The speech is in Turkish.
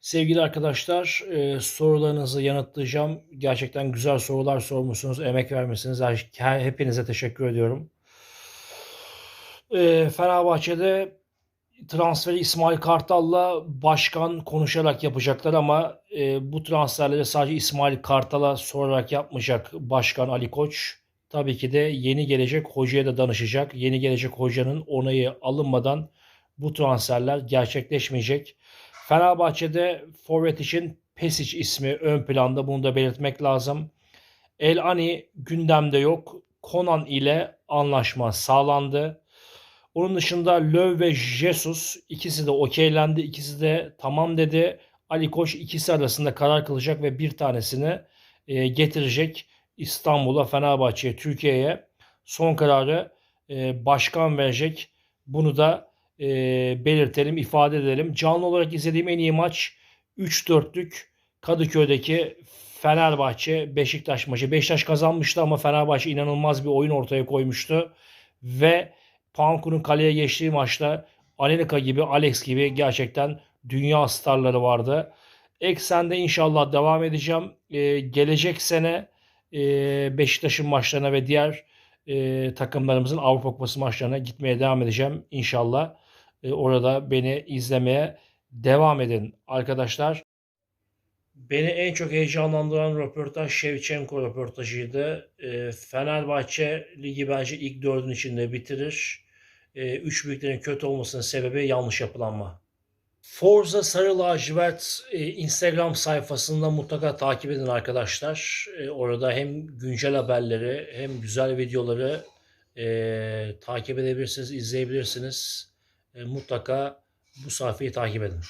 Sevgili arkadaşlar, e, sorularınızı yanıtlayacağım. Gerçekten güzel sorular sormuşsunuz, emek vermişsiniz. Her- Hepinize teşekkür ediyorum. E, Fenerbahçe'de transferi İsmail Kartal'la başkan konuşarak yapacaklar ama e, bu transferleri sadece İsmail Kartal'a sorarak yapmayacak başkan Ali Koç. Tabii ki de yeni gelecek hocaya da danışacak. Yeni gelecek hocanın onayı alınmadan bu transferler gerçekleşmeyecek. Fenerbahçe'de forvet için Pesic ismi ön planda. Bunu da belirtmek lazım. El Ani gündemde yok. Conan ile anlaşma sağlandı. Onun dışında Löw ve Jesus ikisi de okeylendi. İkisi de tamam dedi. Ali Koç ikisi arasında karar kılacak ve bir tanesini e, getirecek İstanbul'a, Fenerbahçe'ye, Türkiye'ye. Son kararı e, başkan verecek. Bunu da e, belirtelim, ifade edelim. Canlı olarak izlediğim en iyi maç 3-4'lük Kadıköy'deki Fenerbahçe Beşiktaş maçı. Beşiktaş kazanmıştı ama Fenerbahçe inanılmaz bir oyun ortaya koymuştu. Ve Panku'nun kaleye geçtiği maçta Anelika gibi, Alex gibi gerçekten dünya starları vardı. Eksende inşallah devam edeceğim. Ee, gelecek sene e, Beşiktaş'ın maçlarına ve diğer e, takımlarımızın Avrupa Kupası maçlarına gitmeye devam edeceğim inşallah. E, orada beni izlemeye devam edin arkadaşlar. Beni en çok heyecanlandıran röportaj Şevçenko röportajıydı. E, Fenerbahçe ligi bence ilk dördün içinde bitirir. E, üç büyüklerin kötü olmasının sebebi yanlış yapılanma. Forza Sarı Lacivert Instagram sayfasında mutlaka takip edin arkadaşlar. Orada hem güncel haberleri hem güzel videoları takip edebilirsiniz, izleyebilirsiniz. E, mutlaka bu sayfayı takip edin.